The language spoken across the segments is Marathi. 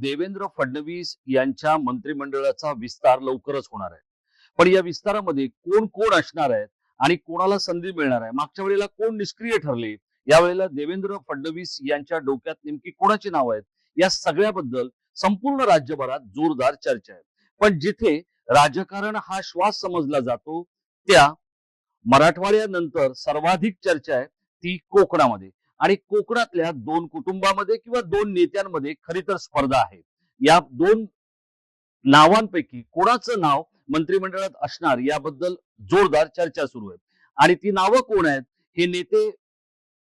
देवेंद्र फडणवीस यांच्या मंत्रिमंडळाचा विस्तार लवकरच होणार आहे. पण या विस्तारामध्ये कोण कोण असणार आहेत आणि कोणाला संधी मिळणार आहे? मागच्या वेळेला कोण निष्क्रिय ठरले? यावेळेला देवेंद्र फडणवीस यांच्या डोक्यात नेमकी कोणाची नाव आहेत? या सगळ्याबद्दल संपूर्ण राज्यभरात जोरदार चर्चा आहे. पण जिथे राजकारण हा श्वास समजला जातो त्या मराठवाड्यानंतर सर्वाधिक चर्चा आहे ती कोकणामध्ये. आणि कोकणातल्या दोन कुटुंबामध्ये किंवा दोन नेत्यांमध्ये खरी तर स्पर्धा आहे. या दोन नावांपैकी कोणाचं नाव मंत्रिमंडळात असणार याबद्दल जोरदार चर्चा सुरू आहे. आणि ती नावं कोण आहेत? हे नेते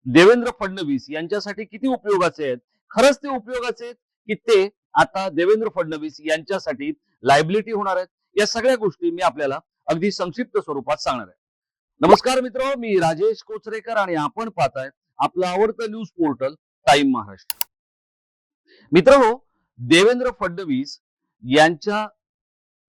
देवेंद्र फडणवीस यांच्यासाठी किती उपयोगाचे आहेत? खरंच ते उपयोगाचे आहेत की ते आता देवेंद्र फडणवीस यांच्यासाठी लायबिलिटी होणार आहेत? या सगळ्या गोष्टी मी आपल्याला अगदी संक्षिप्त स्वरूपात सांगणार आहे. नमस्कार मित्र मी राजेश कोचरेकर आणि आपण पाहताय आपलं आवडतं न्यूज पोर्टल टाइम महाराष्ट्र. मित्रांनो देवेंद्र फडणवीस यांच्या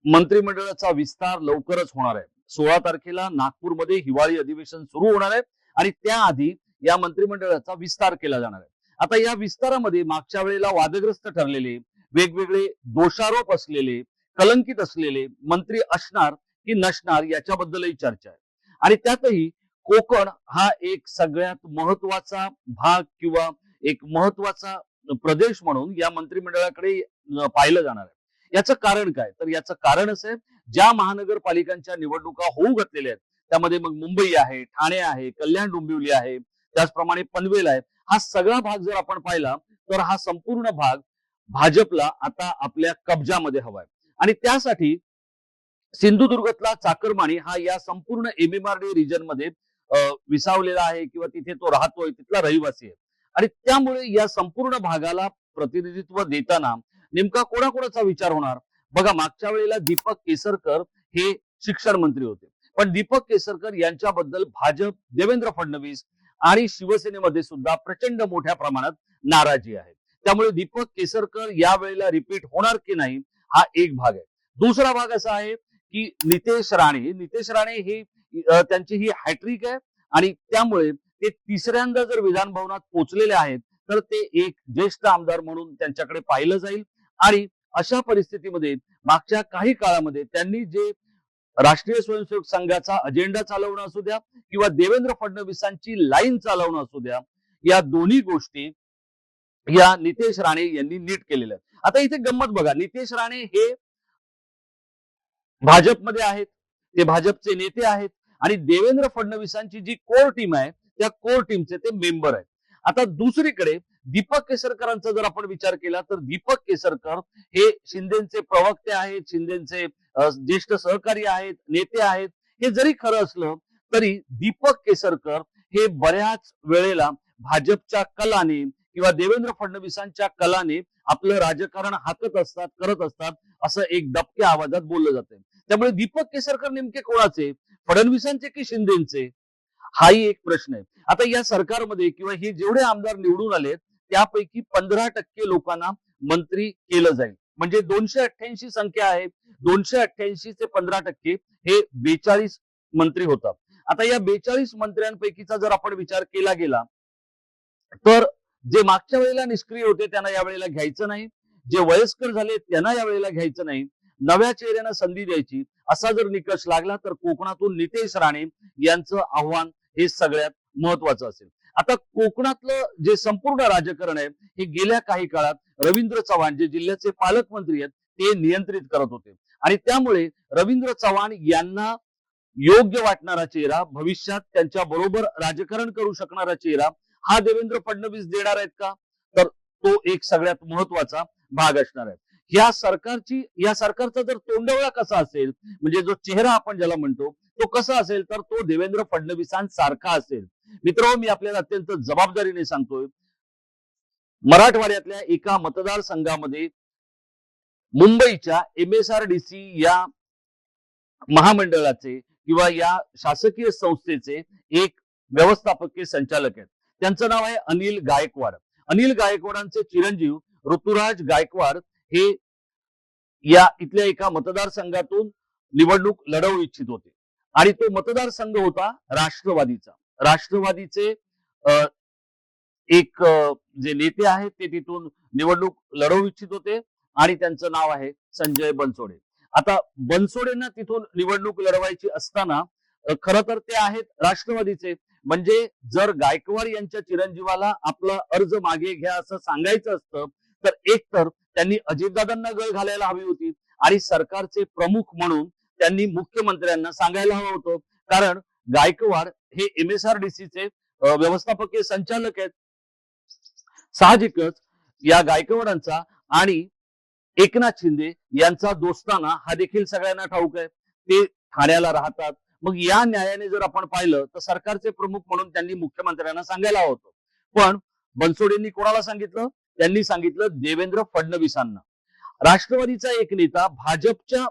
मंत्रिमंडळाचा विस्तार लवकरच होणार आहे. सोळा तारखेला नागपूरमध्ये हिवाळी अधिवेशन सुरू होणार आहे आणि त्याआधी या मंत्रिमंडळाचा विस्तार केला जाणार आहे. आता या विस्तारामध्ये मागच्या वेळेला वादग्रस्त ठरलेले वेगवेगळे दोषारोप असलेले कलंकित असलेले मंत्री असणार की नसणार याच्याबद्दलही चर्चा आहे. आणि त्यातही कोकण हा एक सगळ्यात महत्त्वाचा भाग किंवा एक महत्त्वाचा प्रदेश म्हणून या मंत्रिमंडळाकडे पाहिलं जाणार आहे. याचं कारण काय? तर याचं कारण असं आहे ज्या महानगरपालिकांच्या निवडणुका होऊ घातलेल्या आहेत त्यामध्ये मग मुंबई आहे ठाणे आहे कल्याण डोंबिवली आहे त्याचप्रमाणे पनवेल आहे हा सगळा भाग जर आपण पाहिला तर हा संपूर्ण भाग भाजपला आता आपल्या कब्जामध्ये हवाय. आणि त्यासाठी सिंधुदुर्गातला चाकरमाणी हा या संपूर्ण एमएमआरडी रिजनमध्ये विसावलेला आहे किंवा तिथे तो राहतोय तिथला रहिवासी आहे. आणि त्यामुळे या संपूर्ण भागाला प्रतिनिधित्व देताना नेमका कोणाकोणाचा विचार होणार? बघा मागच्या वेळेला दीपक केसरकर हे शिक्षण मंत्री होते. पण दीपक केसरकर यांच्याबद्दल भाजप देवेंद्र फडणवीस आणि शिवसेनेमध्ये सुद्धा प्रचंड मोठ्या प्रमाणात नाराजी आहे. त्यामुळे दीपक केसरकर या वेळेला रिपीट होणार की नाही हा एक भाग आहे. दुसरा भाग असा आहे की नितेश राणे नितेश राणे हे त्यांची ही हॅट्रिक आहे आणि त्यामुळे ते तिसऱ्यांदा जर विधान भवनात पोहोचलेले आहेत तर ते एक ज्येष्ठ आमदार म्हणून त्यांच्याकडे पाहिलं जाईल आणि अशा परिस्थितीमध्ये मागच्या काही काळामध्ये त्यांनी जे राष्ट्रीय स्वयंसेवक संघाचा अजेंडा चालवणं असू द्या किंवा देवेंद्र फडणवीसांची लाईन चालवणं असू द्या या दोन्ही गोष्टी या नितेश राणे यांनी नीट केलेल्या आहेत. आता इथे गंमत बघा नितेश राणे हे भाजपमध्ये आहेत ते भाजपचे नेते आहेत आणि देवेंद्र फडणवीसांची जी कोर टीम आहे त्या कोर टीमचे ते मेंबर आहेत. आता दुसरीकडे दीपक केसरकरांचा जर आपण विचार केला तर दीपक केसरकर हे शिंदेचे प्रवक्ते आहेत शिंदेचे ज्येष्ठ सहकारी आहेत नेते आहेत. हे जरी खरं असलं तरी दीपक केसरकर हे बऱ्याच वेळेला भाजपच्या कलाने किंवा देवेंद्र फडणवीसांच्या कलाने आपलं राजकारण हाकत असतात करत असतात असं एक दबक्या आवाजात बोललं जाते त्यामुळे दीपक केसरकर नेमके कोणाचे? फडणवीसांचे की शिंदेचे? हाही एक प्रश्न आहे. आता या सरकारमध्ये किंवा हे जेवढे आमदार निवडून आले त्यापैकी पंधरा टक्के लोकांना मंत्री केलं जाईल. म्हणजे दोनशे अठ्ठ्याऐंशी संख्या आहे. दोनशे अठ्ठ्याऐंशी ते पंधरा टक्के हे बेचाळीस मंत्री होतात. आता या बेचाळीस मंत्र्यांपैकीचा जर आपण विचार केला गेला तर जे मागच्या वेळेला निष्क्रिय होते त्यांना या वेळेला घ्यायचं नाही. जे वयस्कर झाले त्यांना या वेळेला घ्यायचं नाही. नव्या चेहऱ्यानं संधी द्यायची. असा जर निकष लागला तर कोकणातून नितेश राणे यांचं आव्हान हे सगळ्यात महत्वाचं असेल. आता कोकणातलं जे संपूर्ण राजकारण आहे हे गेल्या काही काळात रवींद्र चव्हाण जे जिल्ह्याचे पालकमंत्री आहेत ते नियंत्रित करत होते. आणि त्यामुळे रवींद्र चव्हाण यांना योग्य वाटणारा चेहरा भविष्यात त्यांच्या बरोबर राजकारण करू शकणारा चेहरा हा देवेंद्र फडणवीस देणार आहेत का? तर तो एक सगळ्यात महत्त्वाचा भाग असणार आहे. या सरकारची या सरकारचा जर तोंडवळा कसा असेल म्हणजे जो चेहरा आपण ज्याला म्हणतो तो कसा असेल तर तो देवेंद्र फडणवीसांसारखा असेल. मित्र मी आपल्याला अत्यंत जबाबदारीने सांगतोय मराठवाड्यातल्या एका मतदारसंघामध्ये मुंबईच्या M S R D C या महामंडळाचे किंवा या शासकीय संस्थेचे एक व्यवस्थापकीय संचालक आहेत. त्यांचं नाव आहे अनिल गायकवाड. अनिल गायकवाडांचे चिरंजीव ऋतुराज गायकवाड हे या इथल्या एका मतदारसंघातून निवडणूक लढवू इच्छित होते. आणि तो मतदारसंघ होता राष्ट्रवादीचा. राष्ट्रवादीचे एक जे नेते आहेत ते तिथून निवडणूक लढवू इच्छित होते आणि त्यांचं नाव आहे संजय बनसोडे. आता बनसोडेंना तिथून निवडणूक लढवायची असताना खर खरं तर ते आहेत राष्ट्रवादीचे. म्हणजे जर गायकवाड यांच्या चिरंजीवाला आपला अर्ज मागे घ्या असं सांगायचं असतं तर एक तर त्यांनी अजितदादांना गळ घालायला हवी होती. आणि सरकारचे प्रमुख म्हणून त्यांनी मुख्यमंत्र्यांना सांगायला हवं होतं. कारण गायकवाड हे एमएसआरडीसीचे व्यवस्थापकीय संचालक आहेत. साहजिकच या गायकवाडांचा आणि एकनाथ शिंदे यांचा दोस्ताना हा देखील सगळ्यांना ठाऊक आहे. ते ठाण्याला राहतात. मग या न्यायाने जर आपण पाहिलं तर सरकारचे प्रमुख म्हणून त्यांनी मुख्यमंत्र्यांना सांगायला हवं होतं. पण बनसोडेंनी कोणाला सांगितलं? त्यांनी सांगितलं देवेंद्र फडणवीसांना. राष्ट्रवादीचा एक नेता भाजपच्या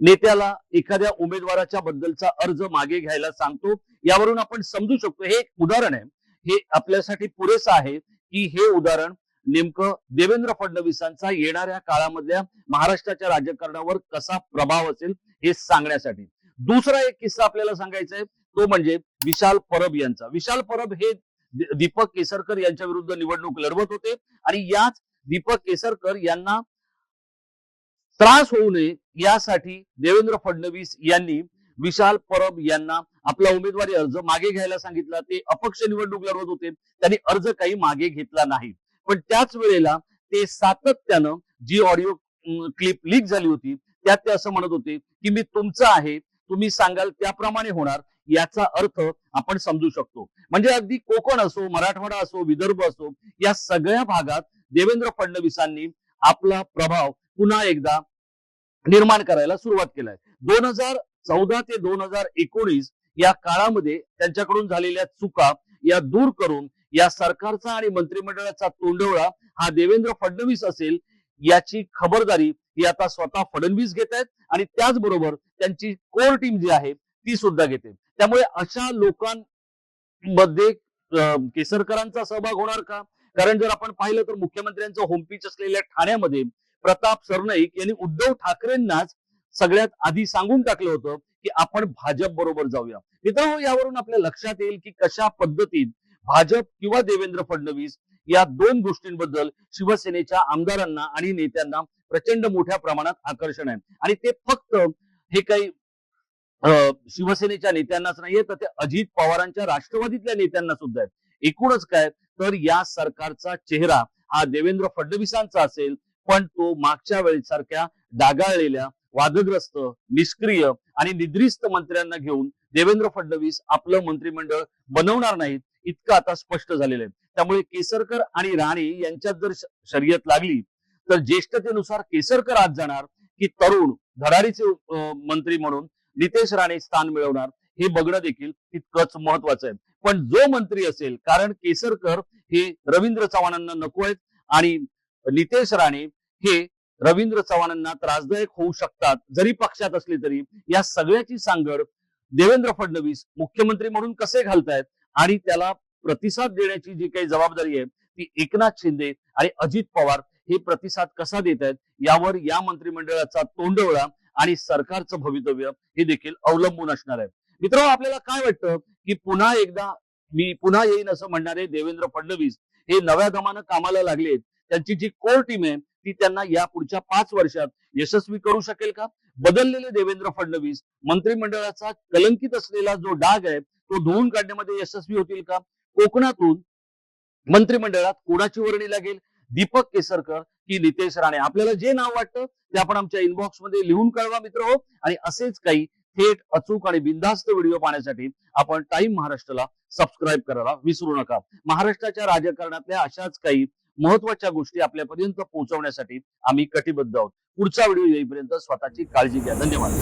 नेत्याला एखाद्या उमेदवाराच्या बद्दलचा अर्ज मागे घ्यायला सांगतो. यावरून आपण समजू शकतो. हे एक उदाहरण आहे. हे आपल्यासाठी पुरेसं आहे की हे उदाहरण नेमकं देवेंद्र फडणवीसांचा येणाऱ्या काळामधल्या महाराष्ट्राच्या राजकारणावर कसा प्रभाव असेल हे सांगण्यासाठी. दुसरा एक किस्सा आपल्याला सांगायचा आहे. तो म्हणजे विशाल परब यांचा. विशाल परब हे दीपक केसरकर यांच्या विरुद्ध निवडणूक लढवत होते. आणि याच दीपक केसरकर यांना त्रास होऊ नये यासाठी देवेंद्र फडणवीस यांनी विशाल परब यांना आपला उमेदवारी अर्ज मागे घ्यायला सांगितला. ते अपक्ष निवडणूक लढवत होते. त्यांनी अर्ज काही मागे घेतला नाही. पण त्याच वेळेला ते सातत्यानं जी ऑडिओ क्लिप लीक झाली होती त्यात ते असं म्हणत होते की मी तुमचं आहे तुम्ही सांगाल त्याप्रमाणे होणार याचा अर्थ आपण समजू शकतो. म्हणजे अगदी कोकण असो मराठवाडा असो विदर्भ असो या सगळ्या भागात देवेंद्र फडणवीसांनी आपला प्रभाव पुन्हा एकदा निर्माण करायला सुरुवात केलाय. दोन हजार चौदा ते दोन हजार एकोणीस या काळामध्ये त्यांच्याकडून झालेल्या चुका या दूर करून या सरकारचा आणि मंत्रिमंडळाचा तोंडवळा हा देवेंद्र फडणवीस असेल याची खबरदारी ही आता स्वतः फडणवीस घेत आहेत आणि त्याचबरोबर त्यांची कोर टीम जी आहे ती सुद्धा घेते. त्यामुळे अशा लोकांमध्ये केसरकरांचा सहभाग होणार का? कारण जर आपण पाहिलं तर मुख्यमंत्र्यांचं होमपीच असलेल्या ठाण्यामध्ये प्रताप सरनाईक यांनी उद्धव ठाकरेंनाच सगळ्यात आधी सांगून टाकलं होतं की आपण भाजप बरोबर जाऊया. मित्रांनो यावरून आपल्या लक्षात येईल की कशा पद्धतीत भाजप किंवा देवेंद्र फडणवीस या दोन गोष्टींबद्दल शिवसेनेच्या आमदारांना आणि नेत्यांना प्रचंड मोठ्या प्रमाणात आकर्षण आहे. आणि ते फक्त हे काही अं, शिवसेनेच्या नेत्यांनाच नाहीये तर ते अजित पवारांच्या राष्ट्रवादीतल्या नेत्यांना सुद्धा आहे एकूणच काय तर या सरकारचा चेहरा हा देवेंद्र फडणवीसांचा असेल पण तो मागच्या वेळेसारख्या डागाळलेल्या वादग्रस्त निष्क्रिय आणि निद्रिस्त मंत्र्यांना घेऊन देवेंद्र फडणवीस आपलं मंत्रिमंडळ बनवणार नाहीत इतकं आता स्पष्ट झालेलं आहे. त्यामुळे केसरकर आणि राणे यांच्यात जर शर्यत लागली तर ज्येष्ठतेनुसार केसरकर आज जाणार की तरुण धडारीचे मंत्री म्हणून नितेश राणे स्थान मिळवणार हे बघणं देखील तितकंच महत्वाचं आहे. पण जो मंत्री असेल कारण केसरकर हे रवींद्र चव्हाणांना नको आहेत आणि नितेश राणे हे रवींद्र चव्हाणांना त्रासदायक होऊ शकतात जरी पक्षात असले तरी या सगळ्याची सांगड देवेंद्र फडणवीस मुख्यमंत्री म्हणून कसे घालतायत आणि त्याला प्रतिसाद देण्याची जी काही जबाबदारी आहे ती एकनाथ शिंदे आणि अजित पवार हे प्रतिसाद कसा देत आहेत यावर या मंत्रिमंडळाचा तोंडवळा आणि सरकारचं भवितव्य हे देखील अवलंबून असणार आहे. मित्रांनो आपल्याला काय वाटतं की पुन्हा एकदा मी पुन्हा येईन असं म्हणणारे देवेंद्र फडणवीस हे नव्या दमानं कामाला लागलेत. त्यांची जी कोर टीम आहे ती त्यांना या पुढच्या पाच वर्षात यशस्वी करू शकेल का? बदललेले देवेंद्र फडणवीस मंत्रिमंडळाचा कलंकित असलेला जो डाग आहे तो धुवून काढण्यामध्ये यशस्वी होतील का? कोकणातून मंत्रिमंडळात कोणाची वर्णी लागेल? दीपक केसरकर की नितेश राणे. आपल्याला जे नाव वाटतं ते आपण आमच्या इनबॉक्समध्ये लिहून कळवा मित्र हो. आणि असेच काही थेट अचूक आणि बिनधास्त व्हिडिओ पाहण्यासाठी आपण टाइम महाराष्ट्राला सबस्क्राईब करायला विसरू नका. महाराष्ट्राच्या राजकारणातल्या अशाच काही महत्त्वाच्या गोष्टी आपल्यापर्यंत पोहोचवण्यासाठी आम्ही कटिबद्ध आहोत. पुढचा व्हिडिओ येईपर्यंत स्वतःची काळजी घ्या. धन्यवाद.